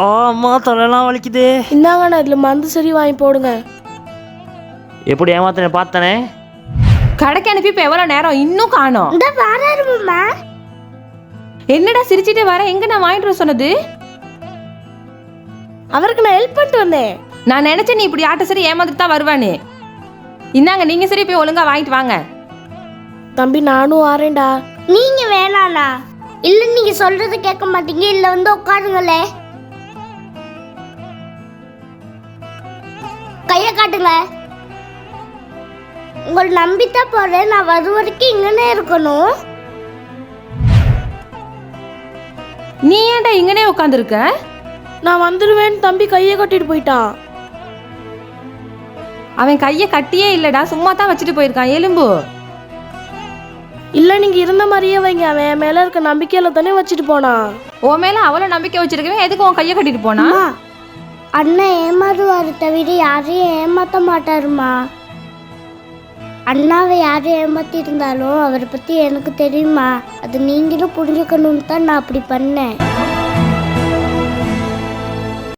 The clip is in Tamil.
ஆ அம்மா தலையெல்லாம் வலிக்குது. இந்தாங்கண்ணா இதில் மருந்து சரி வாங்கி போடுங்க. எப்படி ஏமாத்தனே பார்த்தானே? கடைக்கு அனுப்பி இப்போ எவ்வளோ நேரம்? இன்னும் காணோம். இந்த வராருமா என்னடா சிரிச்சிட்டே வர? எங்க நான் வாங்கிட்டு வர சொன்னது? அவருக்கு நான் ஹெல்ப் பண்ணிட்டு வந்தேன். நான் நினைச்சேன் நீ இப்படி ஆட்ட சரி ஏமாந்துட்டு தான் வருவானு இந்தாங்க நீங்க சரி போய் ஒழுங்கா வாங்கிட்டு வாங்க. தம்பி நானும் வரேன்டா. நீங்க வேணாண்ணா இல்ல நீங்க சொல்றது கேட்க மாட்டீங்க. இல்ல வந்து உட்காருங்களே. கைய காட்டுங்க. உங்களை நம்பித்தான் போறேன். நான் வரும் வரைக்கும் இங்கனே இருக்கணும். நீ ஏன்டா இங்கனே உட்காந்துருக்க நான் வந்துடுவேன்னு தம்பி கையை கட்டிட்டு போயிட்டான். அவன் கையை கட்டியே இல்லடா. சும்மா தான் வச்சுட்டு போயிருக்கான். எலும்பு. இல்லை நீங்கள் இருந்த மாதிரியே வைங்க. அவன் மேலே இருக்க நம்பிக்கையில் தானே வச்சுட்டு போனான். உன் மேல அவ்வளோ நம்பிக்கை வச்சிருக்கவே எதுக்கு உன் கையை கட்டிட்டு போனா அண்ணன் ஏமாறுவாரு தவிர யாரையும் ஏமாற்ற மாட்டாருமா? அண்ணாவை யார் ஏமாத்திருந்தாலும் அவரை பற்றி எனக்கு தெரியுமா? அது நீங்களும் புரிஞ்சுக்கணும்னு தான் நான் அப்படி பண்ணேன்.